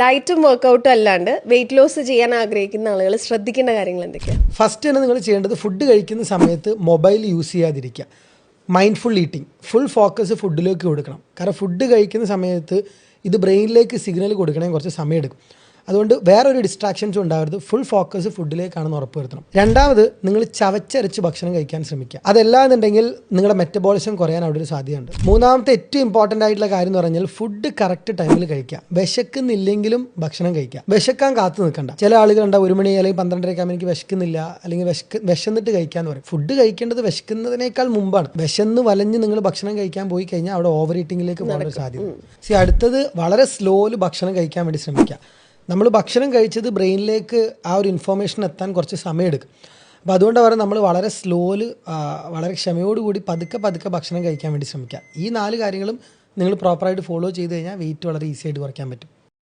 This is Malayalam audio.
ഡയറ്റും വർക്കൗട്ടും അല്ലാണ്ട് വെയിറ്റ് ലോസ് ചെയ്യാൻ ആഗ്രഹിക്കുന്ന ആളുകൾ ശ്രദ്ധിക്കേണ്ട കാര്യങ്ങൾ എന്തൊക്കെയാണ് ഫസ്റ്റ് തന്നെ നിങ്ങൾ ചെയ്യേണ്ടത് ഫുഡ് കഴിക്കുന്ന സമയത്ത് മൊബൈൽ യൂസ് ചെയ്യാതിരിക്കുക. മൈൻഡ്ഫുൾ ഈറ്റിംഗ് ഫുൾ ഫോക്കസ് ഫുഡിലേക്ക് കൊടുക്കണം. കാരണം ഫുഡ് കഴിക്കുന്ന സമയത്ത് ഇത് ബ്രെയിനിലേക്ക് സിഗ്നൽ കൊടുക്കണമെങ്കിൽ കുറച്ച് സമയമെടുക്കും. അതുകൊണ്ട് വേറൊരു ഡിസ്ട്രാക്ഷൻസും ഉണ്ടാവരുത്. ഫുൾ ഫോക്കസ് ഫുഡിലേക്കാണെന്ന് ഉറപ്പ് വരുത്തണം രണ്ടാമത് നിങ്ങൾ ചവച്ചരച്ച് ഭക്ഷണം കഴിക്കാൻ ശ്രമിക്കുക. അതല്ലാന്നുണ്ടെങ്കിൽ നിങ്ങളുടെ മെറ്റബോളിസം കുറയാൻ അവിടെ ഒരു സാധ്യതയുണ്ട്. മൂന്നാമത്തെ ഏറ്റവും ഇമ്പോർട്ടന്റ് ആയിട്ടുള്ള കാര്യം എന്ന് പറഞ്ഞാൽ ഫുഡ് കറക്റ്റ് ടൈമിൽ കഴിക്കുക. വിശക്കുന്നില്ലെങ്കിലും ഭക്ഷണം കഴിക്കുക. വിശക്കാൻ കാത്തു നിൽക്കണ്ട. ചില ആളുകളുണ്ടാവും ഒരു മണി അല്ലെങ്കിൽ പന്ത്രണ്ടരയ്ക്ക് ആകുമ്പോൾ എനിക്ക് വിശക്കുന്നില്ല അല്ലെങ്കിൽ വിശക്ക് വിശന്നിട്ട് കഴിക്കാന്ന് പറയും. ഫുഡ് കഴിക്കേണ്ടത് വിശക്കുന്നതിനേക്കാൾ മുമ്പാണ്. വിശന്ന് വലഞ്ഞ് നിങ്ങൾ ഭക്ഷണം കഴിക്കാൻ പോയി കഴിഞ്ഞാൽ അവിടെ ഓവർ ഈറ്റിംഗിലേക്ക് പോകാൻ സാധ്യത സി അടുത്തത് വളരെ സ്ലോയിൽ ഭക്ഷണം കഴിക്കാൻ വേണ്ടി ശ്രമിക്കുക. നമ്മൾ ഭക്ഷണം കഴിച്ചത് ബ്രെയിനിലേക്ക് ആ ഒരു ഇൻഫോർമേഷൻ എത്താൻ കുറച്ച് സമയമെടുക്കും. അപ്പോൾ അതുകൊണ്ട് പറയാം നമ്മൾ വളരെ സ്ലോൽ വളരെ ക്ഷമയോടുകൂടി പതുക്കെ പതുക്കെ ഭക്ഷണം കഴിക്കാൻ വേണ്ടി ശ്രമിക്കുക. ഈ നാല് കാര്യങ്ങളും നിങ്ങൾ പ്രോപ്പറായിട്ട് ഫോളോ ചെയ്ത് കഴിഞ്ഞാൽ വെയിറ്റ് വളരെ ഈസി ആയിട്ട് കുറയ്ക്കാൻ പറ്റും.